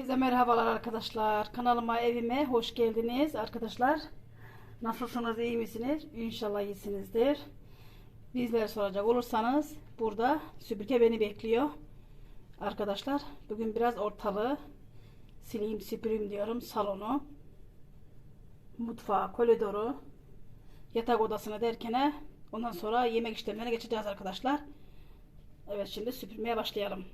Herkese merhabalar arkadaşlar. Kanalıma, evime hoş geldiniz arkadaşlar. Nasılsınız, iyi misiniz? İnşallah iyisinizdir. Bizleri soracak olursanız burada süpürge beni bekliyor. Arkadaşlar bugün biraz ortalığı sileyim süpüreyim diyorum. Salonu, mutfağı, koridoru, yatak odasını derkene ondan sonra yemek işlemlerine geçeceğiz arkadaşlar. Evet şimdi süpürmeye başlayalım.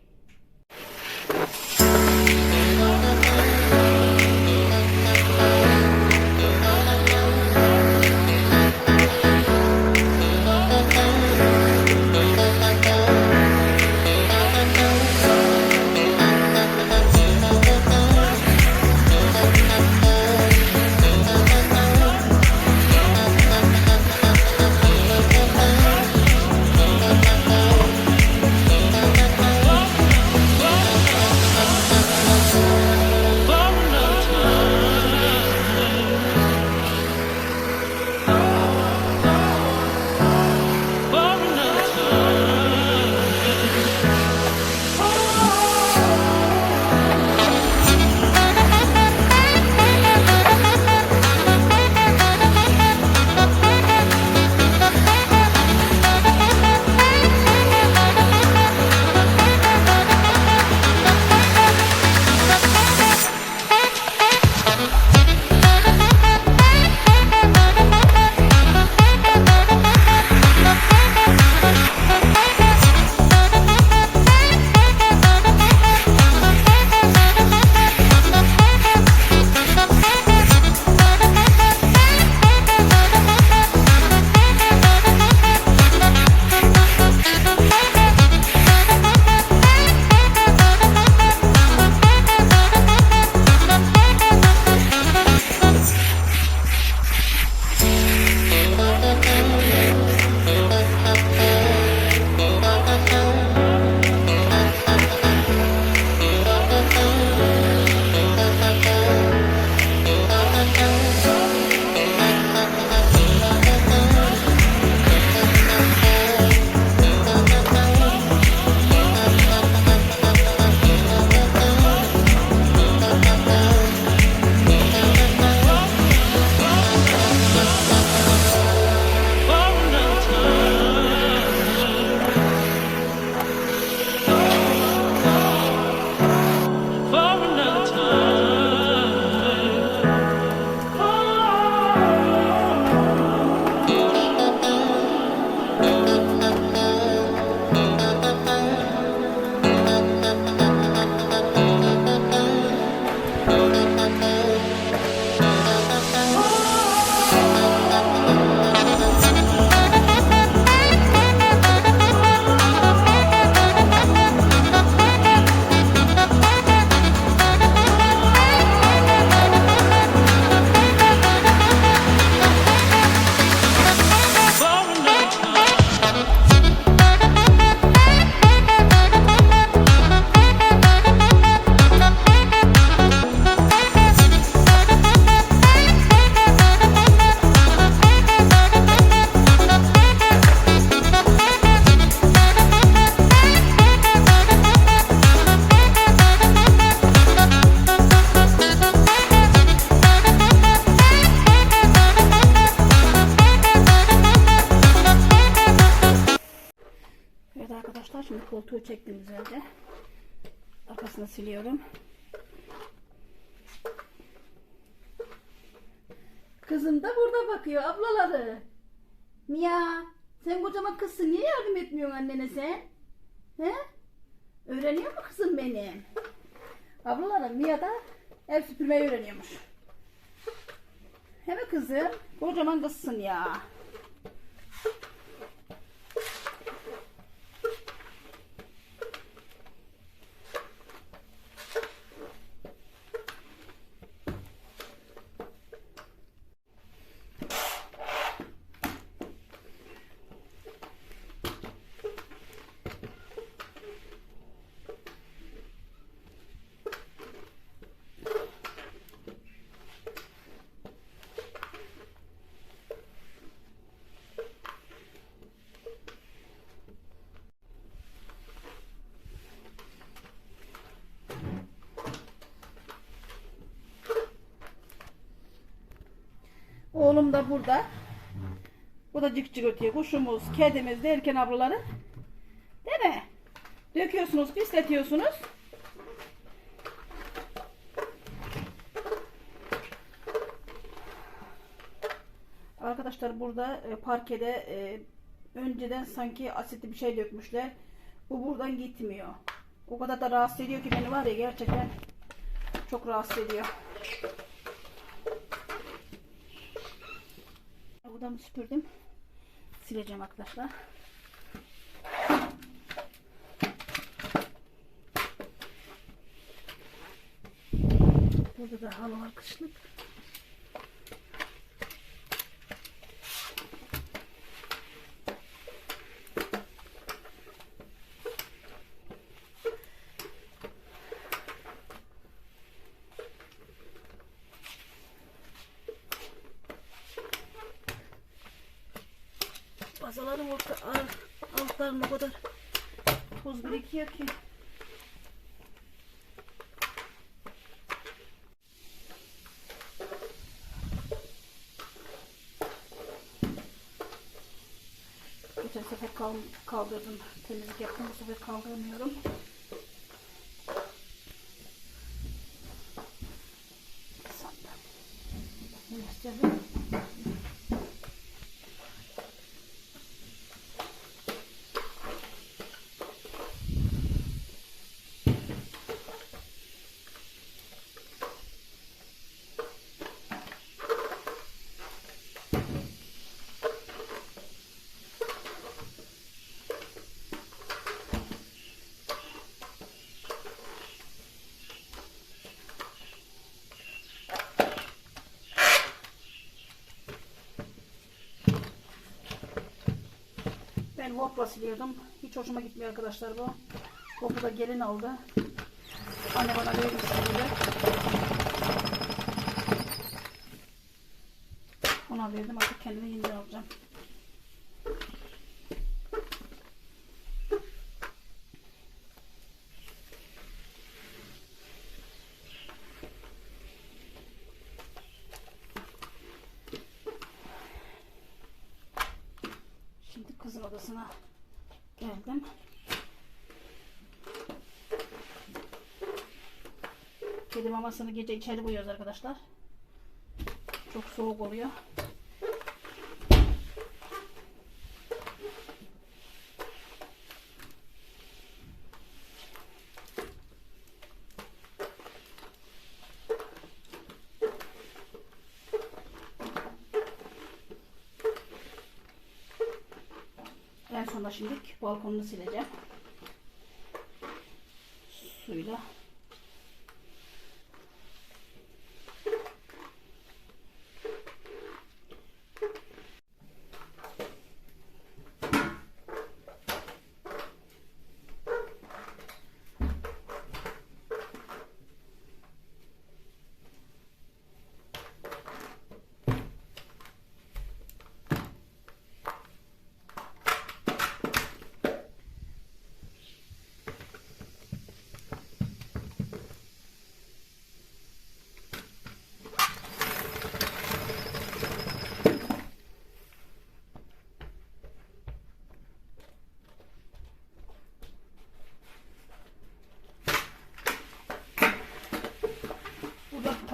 Koltuğu çektim güzelce. Arkasını siliyorum. Kızım da burada bakıyor ablaları. Mia sen kocaman kızsın niye yardım etmiyorsun annene sen? He? Öğreniyor mu kızım benim? Ablalarım Mia da ev süpürmeyi öğreniyormuş. He mi kızım? Kocaman kızsın ya. Oğlum da burada. Bu da cık cık ötüyor. Kuşumuz, kedimiz derken ablaları. Değil mi? Döküyorsunuz, pisletiyorsunuz. Arkadaşlar burada e, parkede e, önceden sanki asitli bir şey dökmüşler. Bu buradan gitmiyor. O kadar da rahatsız ediyor ki beni var ya gerçekten çok rahatsız ediyor. Buradan süpürdüm. Sileceğim arkadaşlar. Burada da halı var kışlık. Ar- altlarında o kadar toz birikiyor ki. Geçen sefer kal- kaldırdım. Temizlik yaptım. Bu sefer kaldıramıyorum. Ben Wok'la siliyordum. Hiç hoşuma gitmiyor arkadaşlar bu. Wok'u da gelin aldı. Anne bana vermiş böyle. Ona verdim artık kendime yeni alacağım. Şimdi kızın odasına geldim. Kedi mamasını gece içeri koyuyoruz arkadaşlar. Çok soğuk oluyor. Sonunda şimdi balkonunu sileceğim. Suyla.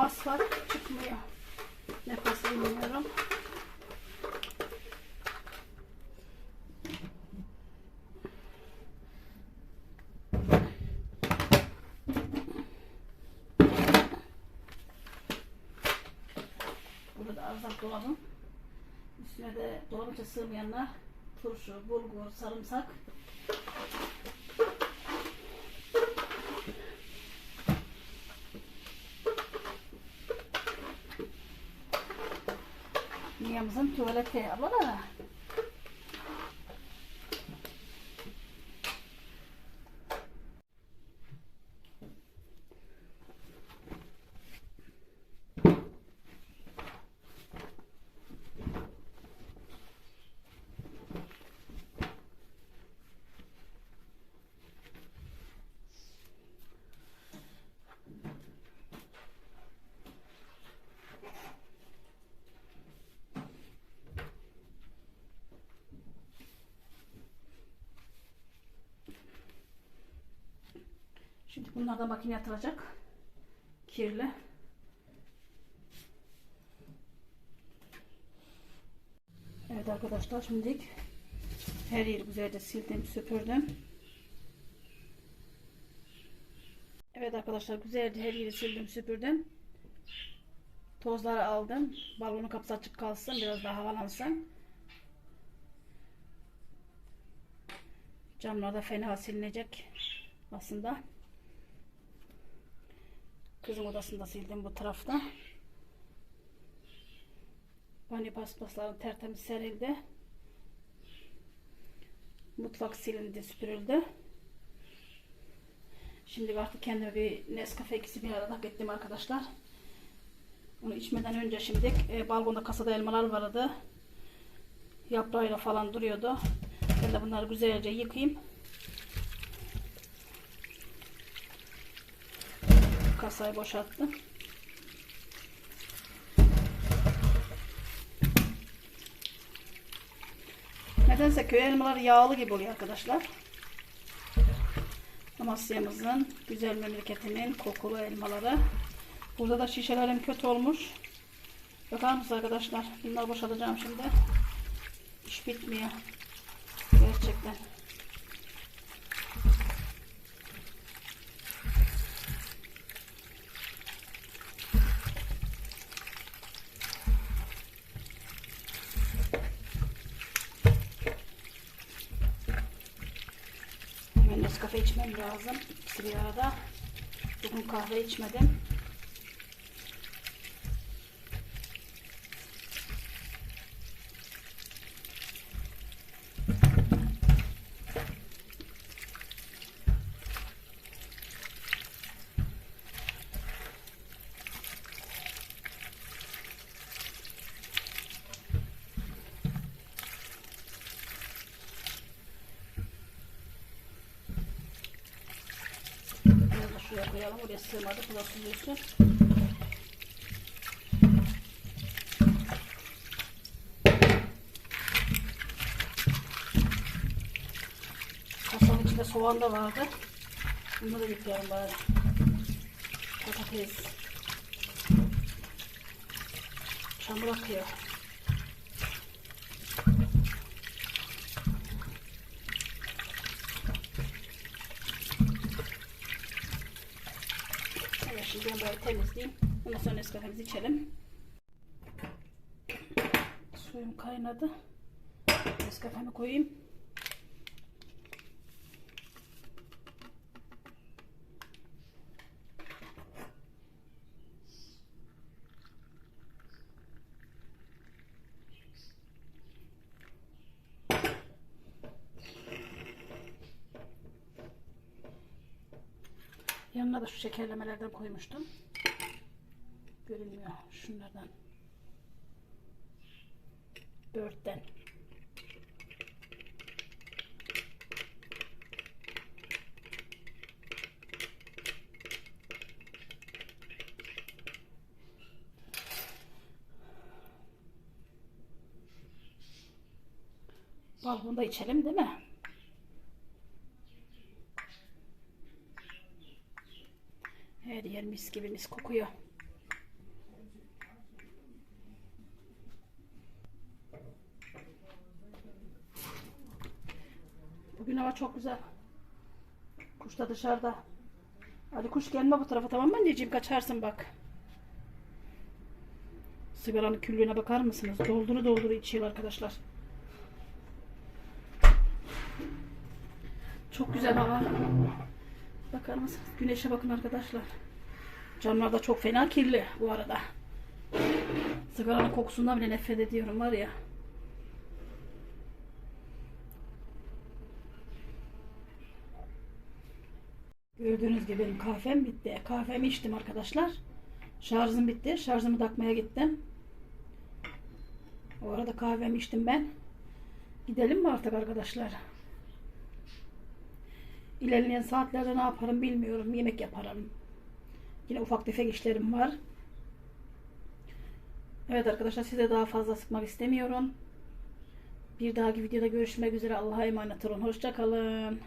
Pas var çıkmıyor. Ne pas bilmiyorum. Burada da arzak dolabım. Üstüne de dolabıca sığmayanlar turşu, bulgur, sarımsak. Niyamızın tuvaleti ablalar. Bunlar da makineye atılacak. Kirli. Evet arkadaşlar şimdi her yeri güzelce sildim süpürdüm. Evet arkadaşlar güzelce her yeri sildim süpürdüm. Tozları aldım. Balonun kapısı açık kalsın. Biraz daha havalansın. Camlar da fena silinecek aslında. Kızın odasında sildim bu tarafta. Banyo paspaslarım tertemiz serildi. Mutfak silindi, süpürüldü. Şimdi artık kendime bir Nescafe ikisi bir arada ettim arkadaşlar. Onu içmeden önce şimdi e, balkonda kasada elmalar vardı. Yaprağıyla falan duruyordu. Ben de bunları güzelce yıkayayım. Kasayı boşalttım. Nedense köy elmaları yağlı gibi oluyor arkadaşlar. Amasya'mızın güzel memleketinin kokulu elmaları. Burada da şişelerim kötü olmuş. Bakar mısınız arkadaşlar? Bunları boşaltacağım şimdi. İş bitmiyor. Gerçekten. Nescafe içmem lazım. İkisi bir arada. Bugün kahve içmedim. Bunu da şuraya koyalım. Oraya sığmadı. Burası süzülsün. Kasanın içinde soğan da vardı. Bunları da yıkayalım bari. Patates. Çamur akıyor. Evet şimdi ben böyle temizleyeyim. Ondan sonra Nescafe'mizi içelim. Suyum kaynadı. Nescafe'mi koyayım. Da şu şekerlemelerden koymuştum. Görünmüyor şunlardan. Börtten. Balkonda içelim değil mi? Yer mis gibi mis kokuyor. Bugün hava çok güzel. Kuş da dışarıda. Hadi kuş gelme bu tarafa tamam mı anneciğim? Kaçarsın bak. Sigaranın küllüğüne bakar mısınız? Dolduru dolduru içiyor arkadaşlar. Çok güzel hava. Bakar mısınız? Güneşe bakın arkadaşlar. Camlar da çok fena kirli bu arada. Sigaranın kokusundan bile nefret ediyorum var ya. Gördüğünüz gibi benim kahvem bitti. Kahvemi içtim arkadaşlar. Şarjım bitti. Şarjımı takmaya gittim. O arada kahvemi içtim ben. Gidelim mi artık arkadaşlar? İlerleyen saatlerde ne yaparım bilmiyorum. Yemek yaparım. Yine ufak tefek işlerim var. Evet arkadaşlar size daha fazla sıkmak istemiyorum. Bir dahaki videoda görüşmek üzere. Allah'a emanet olun. Hoşçakalın.